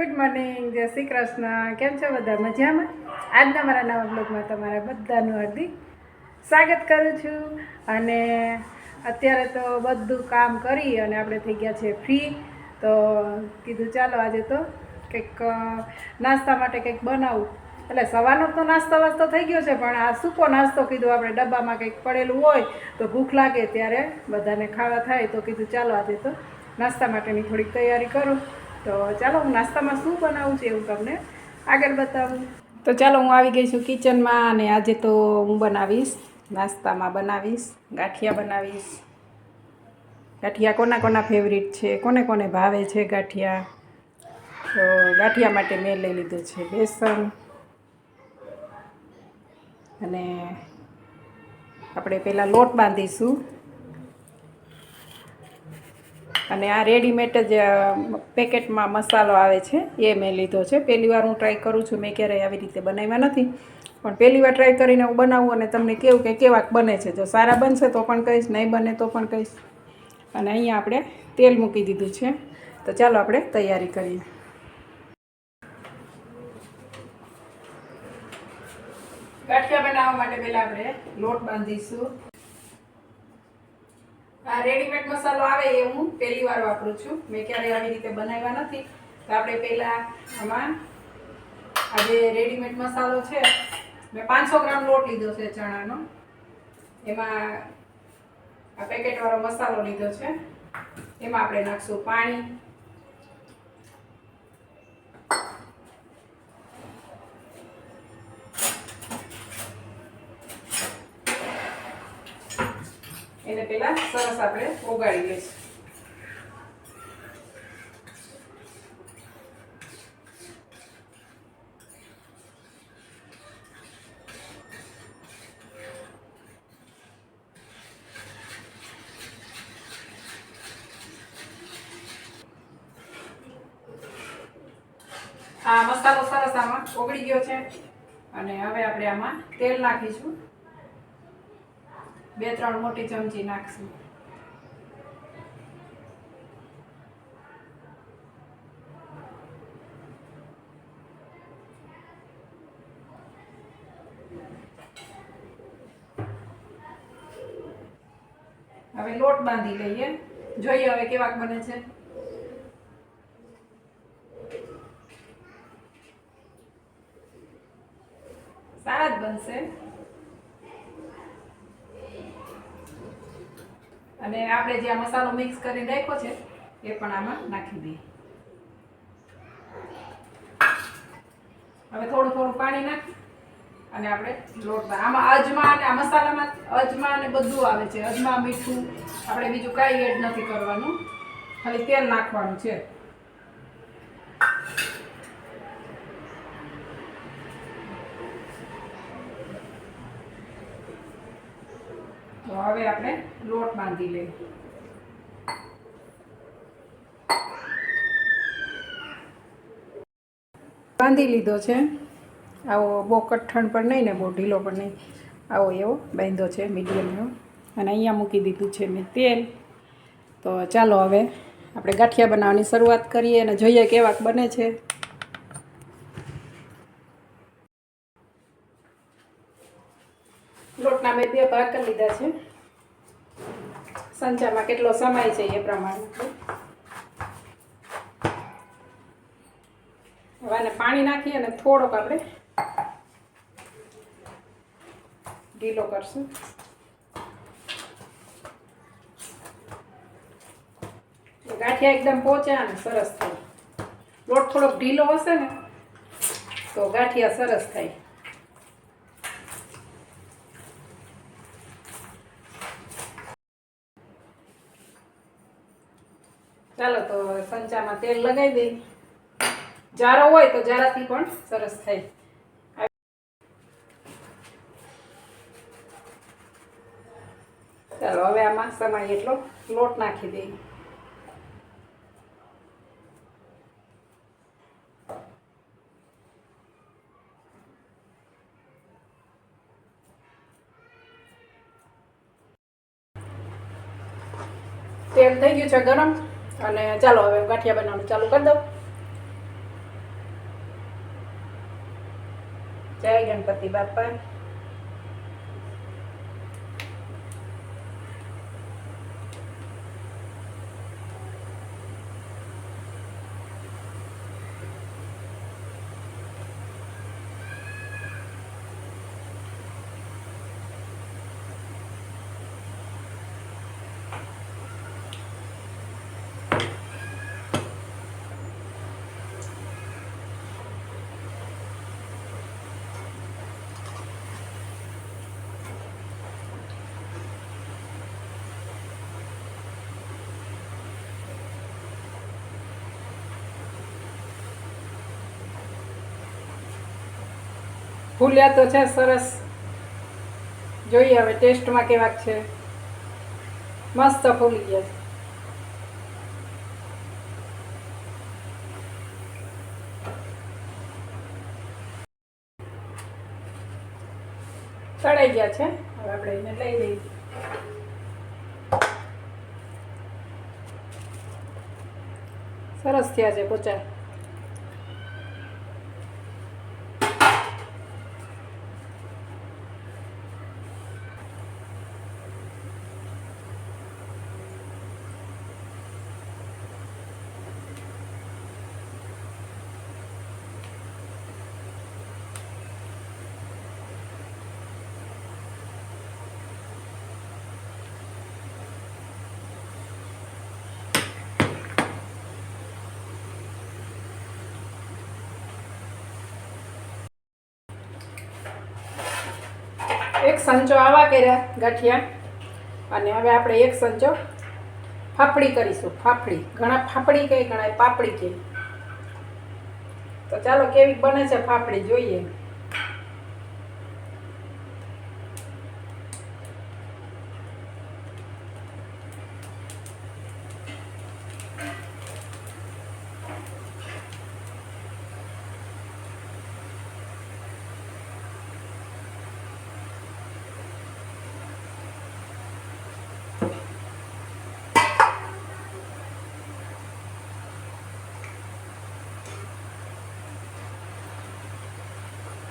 Good morning જય શ્રી કૃષ્ણ. કેમ છો બધા? મજામાં? આજના મારા નવા બ્લોગમાં તમારા બધાનું હાર્દિક સ્વાગત કરું છું. અને અત્યારે તો બધું કામ કરી અને આપણે થઈ ગયા છે ફ્રી તો કીધું ચાલો આજે તો કંઈક નાસ્તા માટે કંઈક બનાવું. એટલે સવારનો તો નાસ્તો વાસ્તો થઈ ગયો છે, પણ આ સૂકો નાસ્તો કીધું આપણે ડબ્બામાં કંઈક પડેલું હોય તો ભૂખ લાગે ત્યારે બધાને ખાવા થાય તો કીધું ચાલો આજે તો નાસ્તા માટેની થોડીક તૈયારી કરું. તો ચાલો, હું નાસ્તામાં શું બનાવું છું એવું તમને આગળ બતાવું. તો ચાલો, હું આવી ગઈ છું કિચનમાં અને આજે તો હું બનાવીશ, નાસ્તામાં બનાવીશ, ગાંઠિયા બનાવીશ. ગાંઠિયા કોના કોના ફેવરિટ છે, કોને કોને ભાવે છે ગાંઠિયા? તો ગાંઠિયા માટે મેં લઈ લીધું છે બેસન અને આપણે પહેલાં લોટ બાંધીશું. અને આ રેડીમેડ જ પેકેટમાં મસાલો આવે છે, એ મેં લીધો છે. પહેલી વાર હું ટ્રાય કરું છું, મેં ક્યારેય આવી રીતે બનાવ્યા નથી. પણ પહેલી વાર ટ્રાય કરીને હું બનાવું અને તમને કેવું કે કેવાક બને છે. જો સારા બનશે તો પણ કહીશ, નહીં બને તો પણ કહીશ. અને અહીંયા આપણે તેલ મૂકી દીધું છે. તો ચાલો આપણે તૈયારી કરીએ. ગાંઠિયા બનાવવા માટે પહેલાં આપણે લોટ બાંધીશું. આ રેડીમેડ મસાલો આવે એ હું પહેલી વાર વાપરું છું. મેં ક્યારેય આવી રીતે બનાવ્યા નથી. તો આપણે પહેલાં આમાં આ જે રેડીમેડ મસાલો છે, મેં પાંચસો ગ્રામ લોટ લીધો છે ચણાનો. એમાં આ પેકેટવાળો મસાલો લીધો છે. એમાં આપણે નાખશું પાણી. એને પહેલાં સરસ આપણે ઓગાળી લઈશું. આ મસાલો સરસ આમાં ઓગળી ગયો છે. અને હવે આપણે આમાં તેલ નાખીશું. બે ત્રણ મોટી ચમચી નાખશું. હવે લોટ બાંધી લઈએ. જોઈએ હવે કેવાક બને છે સારા જ બનશે આપણે જે આ મસાલો મિક્સ કરીને રાખ્યો છે, એ પણ આમાં નાખી દઈએ. હવે થોડું થોડું પાણી નાખી અને આપણે લોટ આમાં અજમા અને આ મસાલામાં અજમા અને બધું આવે છે. અજમા, મીઠું, આપણે બીજું કાંઈ એડ નથી કરવાનું. ખાલી તેલ નાખવાનું છે. તો હવે આપણે લોટ બાંધી લઈએ. બાંધી લીધો છે. આવો બહુ કઠણ પણ નહીં ને, બહુ ઢીલો પણ નહીં. આવો એવો બાંધ્યો છે મીડિયમનો. અને અહીંયા મૂકી દીધું છે મેં તેલ. તો ચાલો હવે આપણે ગાંઠિયા બનાવવાની શરૂઆત કરીએ અને જોઈએ કેવાક બને છે. લોટના મેં બે ભાગ કરી લીધા છે. સંચામાં કેટલો સમય છે એ પ્રમાણે. હવે આને પાણી નાખી અને થોડોક આપણે ઢીલો કરશું. ગાંઠિયા એકદમ પહોંચ્યા અને સરસ થાય. લોટ થોડોક ઢીલો હશે ને, તો ગાંઠિયા સરસ થાય. ચાલો તો સંચામાં તેલ લગાવી દઈ. જારો હોય તો જારાથી પણ સરસ થાય. ચાલો, હવે આમાં સમાય એટલો. લોટ નાખી દઈ. તેલ થઈ ગયું છે ગરમ. અને ચાલો હવે ગાંઠિયા બનાવવાનું ચાલુ કરી દઉં. જય ગણપતિ બાપા. ફૂલ્યા તો છે સરસ. જોઈએ હવે ટેસ્ટમાં કેવાક છે. મસ્ત ફૂલી ગયા છે. તળાઈ ગયા છે. હવે આપણે એને લઈ લઈએ. સરસ થયા છે પોચા. એક સંચો આવા કર્યા ગાંઠિયા. અને હવે આપણે એક સંચો ફાફડી કરીશું. ફાફડી. ઘણા ફાફડી કહે ઘણા પાપડી કહે તો ચાલો કેવી બને છે ફાફડી? જોઈએ.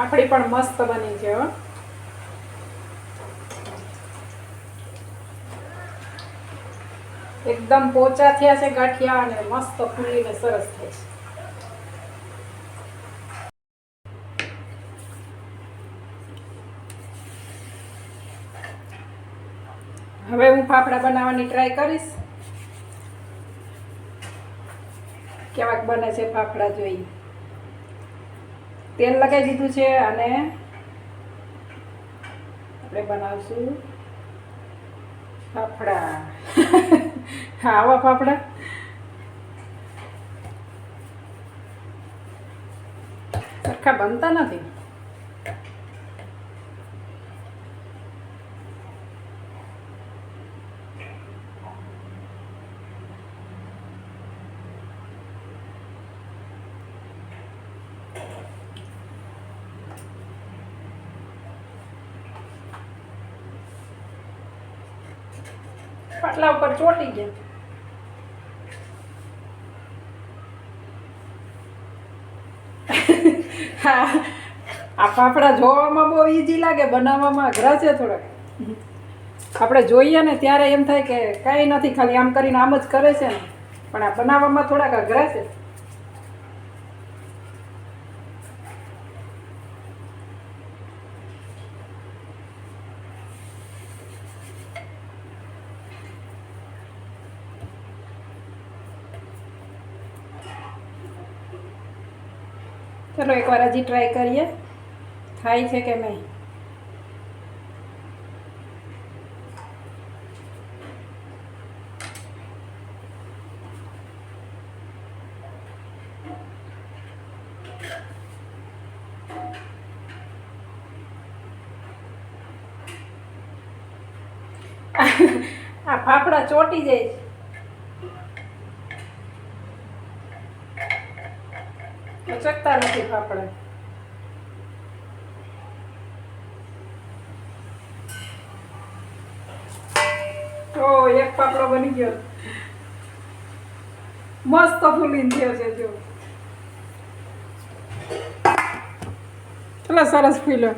ફાફડી પણ મસ્ત બની છે એકદમ પોચા થયા છે ગાંઠિયા અને મસ્ત ફૂલીને સરસ થાય છે. હવે હું ફાફડા બનાવવાની ટ્રાય કરીશ. કેવાક બને છે ફાફડા જોઈએ તેલ લગાવી દીધું છે અને આપણે બનાવશું ફાફડા. હા આવા ફાફડા. સરખા બનતા નથી. પાટલા ઉપર ચોટી ગયા. હા, આ ફાફડા જોવામાં બહુ ઈઝી લાગે, બનાવવામાં અઘરા છે થોડાક. આપણે જોઈએ ને ત્યારે એમ થાય કે કાંઈ નથી, ખાલી આમ કરીને આમ જ કરે છે ને. પણ આ બનાવવામાં થોડાક અઘરા છે. ચલો એકવાર હજી ટ્રાય કરીએ. થાય છે કે નહીં? આ ફાફડા ચોટી જાય છે. ચકતા નથી આપણે તો એક પાપડો બની ગયો. મસ્ત ફૂલી થયો છે જો. એટલે સરસ ફૂલ્યો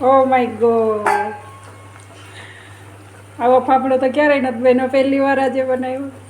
ઓ માય ગોડ આવો ફાફડો તો ક્યારેય નથી બન્યો પહેલી વાર આજે બનાવ્યો.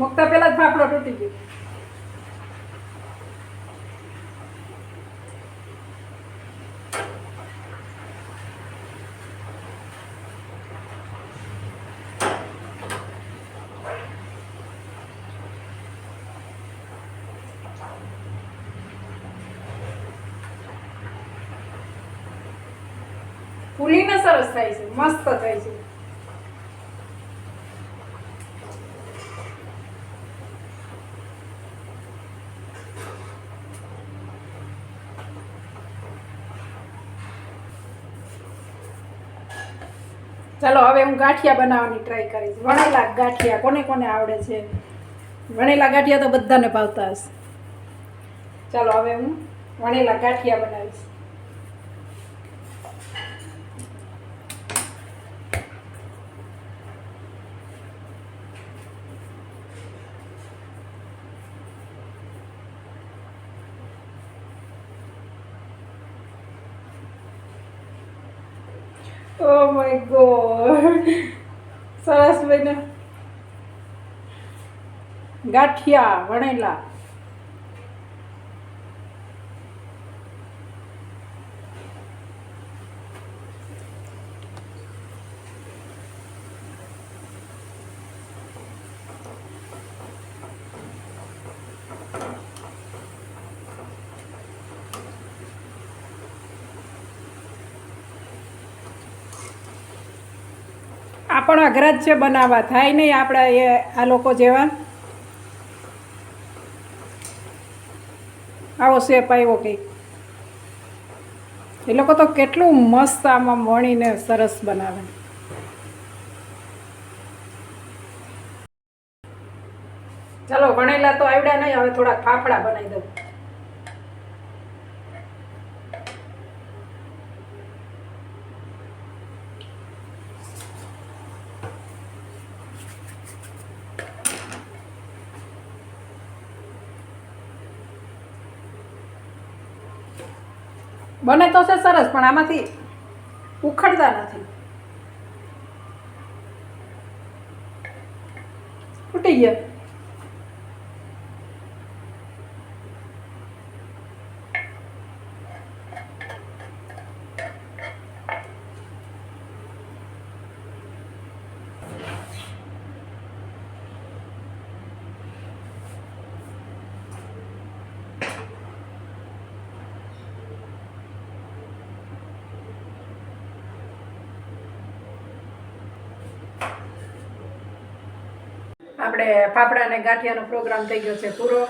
મુકતા પહેલા જ ફાફડો તૂટી ગયો ફૂલીને સરસ થાય છે મસ્ત થાય છે ચાલો, હવે હું ગાંઠિયા બનાવવાની ટ્રાય કરીશ. વણેલા ગાંઠિયા કોને કોને આવડે છે? વણેલા ગાંઠિયા તો બધાને ભાવતા હશે. ચાલો, હવે હું વણેલા ગાંઠિયા બનાવીશ. ઓ માય ગોડ સરસ બન્યો. ગાંઠિયા વણેલા. પણ અઘરા બનાવવા થાય નહીં આપણા એ આ લોકો જેવા. આવો શેપ આવ્યો કંઈક. એ લોકો તો કેટલું મસ્ત આમાં વણીને સરસ બનાવે. ચાલો વણેલા તો આવડ્યા નહીં, હવે થોડાક ફાફડા બનાવી દઉં. બને તો છે સરસ પણ આમાંથી ઉખડતા નથી. ફૂટી ગયા. આપણે ફાફડા અને ગાંઠિયાનો પ્રોગ્રામ થઈ ગયો છે પૂરો.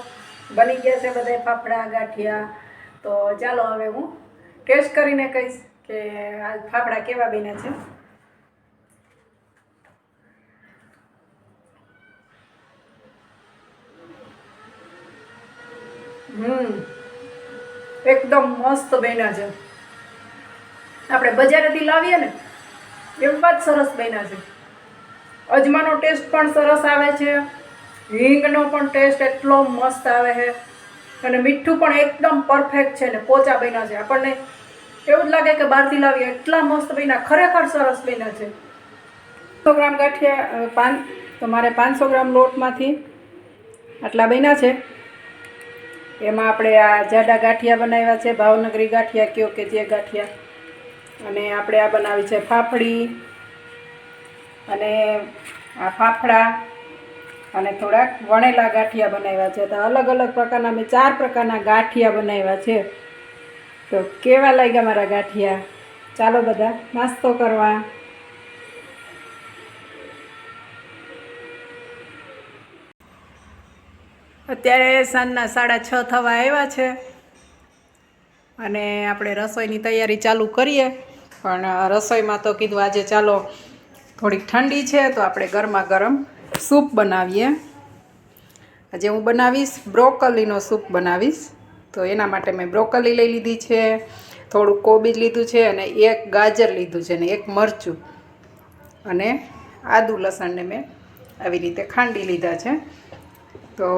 બની ગયા છે બધા ફાફડા, ગાંઠિયા. તો ચાલો હવે હું ટેસ્ટ કરીને કહીશ કે આ ફાફડા કેવા બન્યા છે. હમ, એકદમ મસ્ત બન્યા છે. આપણે બજારેથી લાવીએ ને, એમ જ સરસ બન્યા છે. અજમાનો ટેસ્ટ પણ સરસ આવે છે. હિંગનો પણ ટેસ્ટ એટલો મસ્ત આવે છે. અને મીઠું પણ એકદમ પરફેક્ટ છે ને પોચા બન્યા છે. આપણને એવું જ લાગે કે બહારથી લાવીએ. એટલા મસ્ત બન્યા. ખરેખર સરસ બન્યા છે. સો ગ્રામ ગાંઠિયા પાન. તો મારે પાંચસો ગ્રામ લોટમાંથી આટલા બન્યા છે. એમાં આપણે આ જાડા ગાંઠિયા બનાવ્યા છે. ભાવનગરી ગાંઠિયા કયો કે જે ગાંઠિયા. અને આપણે આ બનાવી છે ફાફડી. અને આ ફાફડા અને થોડાક વણેલા ગાંઠિયા બનાવ્યા છે. તો અલગ અલગ પ્રકારના મેં ચાર પ્રકારના ગાંઠિયા બનાવ્યા છે. તો કેવા લાગ્યા મારા ગાંઠિયા? ચાલો બધા નાસ્તો કરવા. અત્યારે સાંજના સાડા છ થવા આવ્યા છે. અને આપણે રસોઈની તૈયારી ચાલુ કરીએ. પણ રસોઈમાં તો કીધું આજે ચાલો થોડીક ઠંડી છે, તો આપણે ગરમા ગરમ સૂપ બનાવીએ. આજે હું બનાવીશ બ્રોકલીનો સૂપ બનાવીશ. તો એના માટે મેં બ્રોકલી લઈ લીધી છે, થોડું કોબીજ લીધું છે અને એક ગાજર લીધું છે અને એક મરચું. અને આદુ લસણને મેં આવી રીતે ખાંડી લીધા છે. તો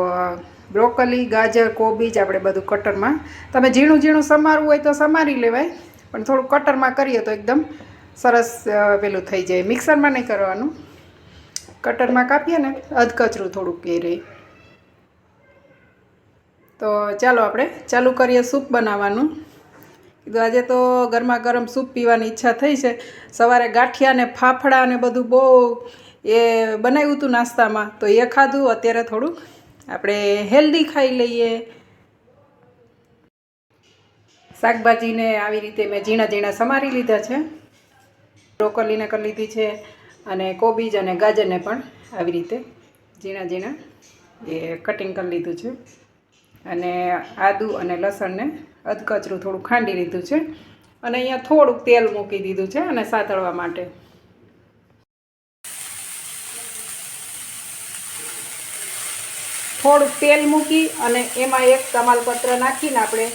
બ્રોકલી, ગાજર, કોબીજ આપણે બધું કટરમાં, તમે ઝીણું ઝીણું સમારવું હોય તો સમારી લેવાય, પણ થોડું કટરમાં કરીએ તો એકદમ સરસ પેલું થઈ જાય. મિક્સરમાં નહીં કરવાનું. કટરમાં કાપીએ ને, અધકચરું થોડુંક એ રહે. તો ચાલો આપણે ચાલુ કરીએ સૂપ બનાવવાનું. કીધું, આજે તો ગરમા ગરમ સૂપ પીવાની ઈચ્છા થઈ છે. સવારે ગાંઠિયા ને ફાફડા ને બધું બહુ એ બનાવ્યું હતું નાસ્તામાં. તો એ ખાધું. અત્યારે થોડું આપણે હેલ્ધી ખાઈ લઈએ. શાકભાજીને આવી રીતે મેં ઝીણા ઝીણા સમારી લીધા છે. બ્રોકલીને કરી લીધી છે અને કોબીજ અને ગાજરને પણ આવી રીતે ઝીણા ઝીણા એ કટિંગ કરી લીધું છે. અને આદુ અને લસણને અધકચરું થોડું ખાંડી લીધું છે અને અહીંયા થોડુંક તેલ મૂકી દીધું છે અને સાતળવા માટે. થોડુંક તેલ મૂકી અને એમાં એક તમાલપત્ર નાખીને આપણે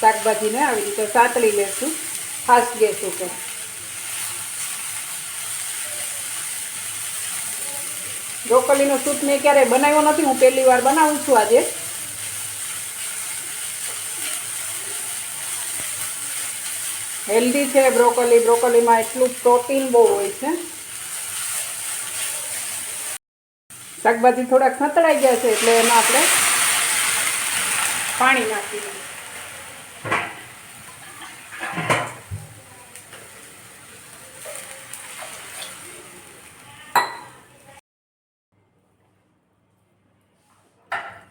શાકભાજીને આવી રીતે સાતળી લેશું. ફાસ્ટ ગેસ ઉપર. બ્રોકોલીનો સૂપ મેં ક્યારેય બનાવ્યો નથી, હું પહેલી વાર બનાવું છું આજે. હેલ્ધી છે બ્રોકોલી બ્રોકોલીમાં એટલું પ્રોટીન બહુ હોય છે. શાકભાજી થોડાક ખતડાઈ ગયા છે, એટલે એમાં આપણે પાણી નાખી દઈએ.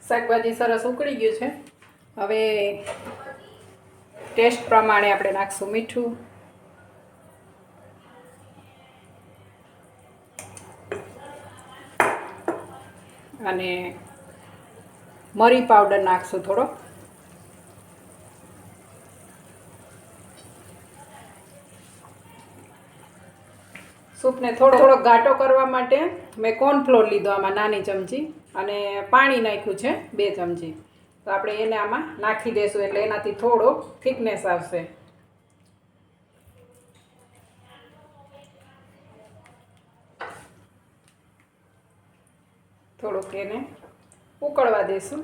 શાકભાજી સરસ ઉકળી ગયું છે. હવે ટેસ્ટ પ્રમાણે આપણે નાખશું મીઠું. અને મરી પાવડર નાખશું થોડો. સૂપને થોડો થોડો ઘાટો કરવા માટે મેં કોર્નફ્લોર લીધો, આમાં નાની ચમચી. અને પાણી નાખ્યું છે બે ચમચી. તો આપણે એને આમાં નાખી દઈશું એટલે એનાથી થોડો થિકનેસ આવશે. થોડુંક એને ઉકળવા દઈશું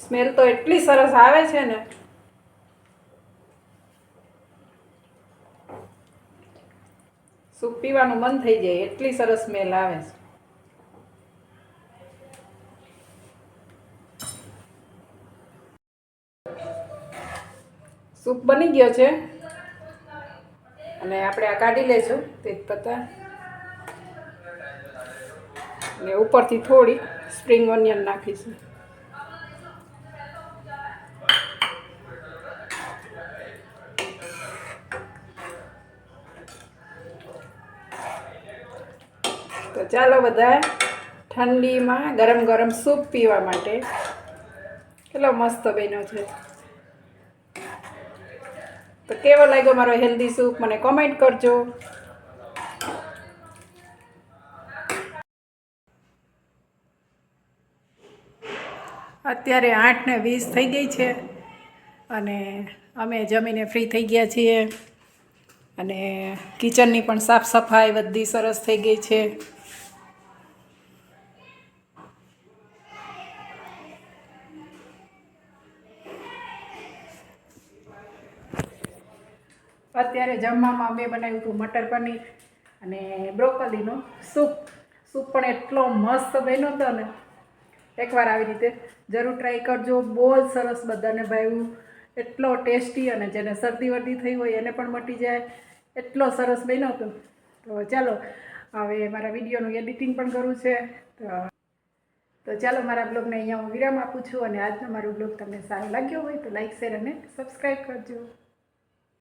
સ્મેલ તો એટલી સરસ આવે છે ને. સૂપ પીવાનું મન થઈ જાય, એટલી સરસ સ્મેલ આવે છે. સૂપ બની ગયો છે. અને આપણે આ કાઢી લઈશું તેજપત્તા અને ઉપરથી થોડી સ્પ્રિંગ ઓનિયન નાખીશું. તો ચાલો બધા ઠંડીમાં ગરમ ગરમ સૂપ પીવા માટે. કેટલો મસ્ત બન્યો છે. તો કેવો લાગ્યો મારો હેલ્ધી સૂપ મને કોમેન્ટ કરજો. અત્યારે આઠ ને વીસ થઈ ગઈ છે અને અમે જમીને ફ્રી થઈ ગયા છીએ. અને કિચનની પણ સાફ સફાઈ બધી સરસ થઈ ગઈ છે. અત્યારે જમવામાં મેં બનાવ્યું હતું મટર પનીર અને બ્રોકલીનો સૂપ. સૂપ પણ એટલો મસ્ત બન્યો હતો ને. એકવાર આવી રીતે જરૂર ટ્રાય કરજો. બહુ જ સરસ બધાને ભાવ્યું. એટલો ટેસ્ટી અને જેને શરદી વર્દી થઈ હોય એને પણ મટી જાય. એટલો સરસ બન્યો હતો. તો ચાલો, હવે મારા વિડીયોનું એડિટિંગ પણ કરવું છે. તો તો ચાલો મારા બ્લોગને અહીંયા હું વિરામ આપું છું અને આજનો મારો બ્લોગ તમને સારો લાગ્યો હોય તો લાઇક શેર અને સબસ્ક્રાઈબ કરજો.